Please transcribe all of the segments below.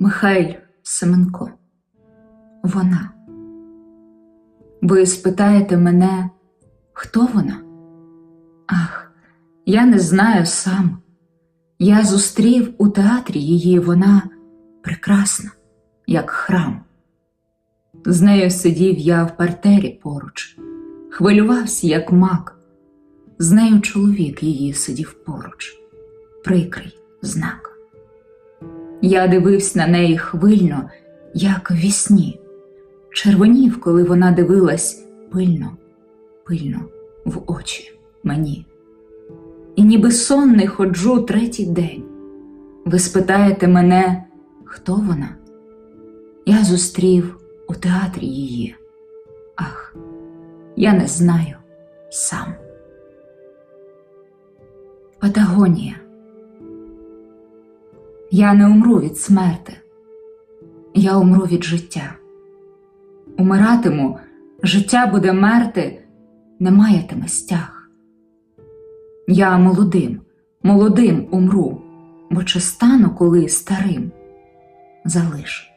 Михайль Семенко. Вона. Ви спитаєте мене, хто вона? Ах, я не знаю сам. Я зустрів у театрі її вона прекрасна, як храм. З нею сидів я в партері поруч, хвилювався, як мак. З нею чоловік її сидів поруч, прикрий знак. Я дивився на неї хвильно, як в вісні, червонів, коли вона дивилась пильно, пильно в очі мені. І ніби сонний ходжу третій день. Ви спитаєте мене, хто вона? Я зустрів у театрі її. Ах, я не знаю сам. Патагонія. Я не умру від смерти, я умру від життя. Умиратиму, життя буде мерти, не маятиме стяг. Я молодим, молодим умру, бо чи стану коли старим? Залиш,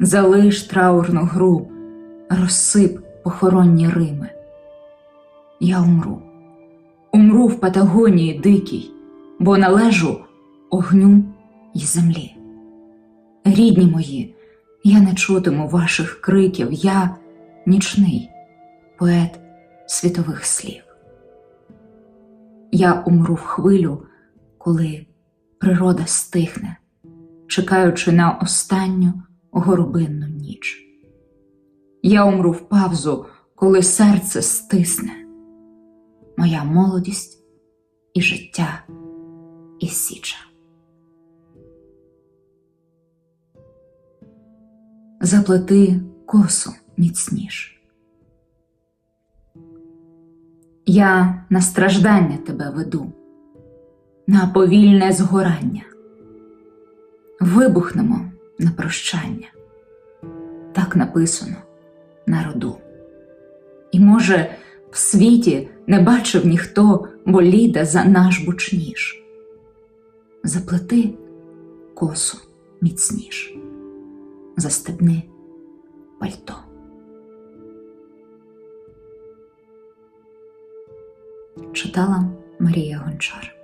залиш траурну гру, розсип похоронні рими. Я умру, умру в Патагонії дикій, бо належу огню й землі. Рідні мої, я не чутиму ваших криків, я нічний поет світових слів. Я умру в хвилю, коли природа стихне, чекаючи на останню горобинну ніч. Я умру в павзу, коли серце стисне, моя молодість і життя і січа. Заплети косу міцніш. Я на страждання тебе веду, на повільне згорання. Вибухнемо на прощання. Так написано на роду. І, може, в світі не бачив ніхто боліда за наш бучніш. Заплети косу міцніш, застебни пальто. Читала Марія Гончар.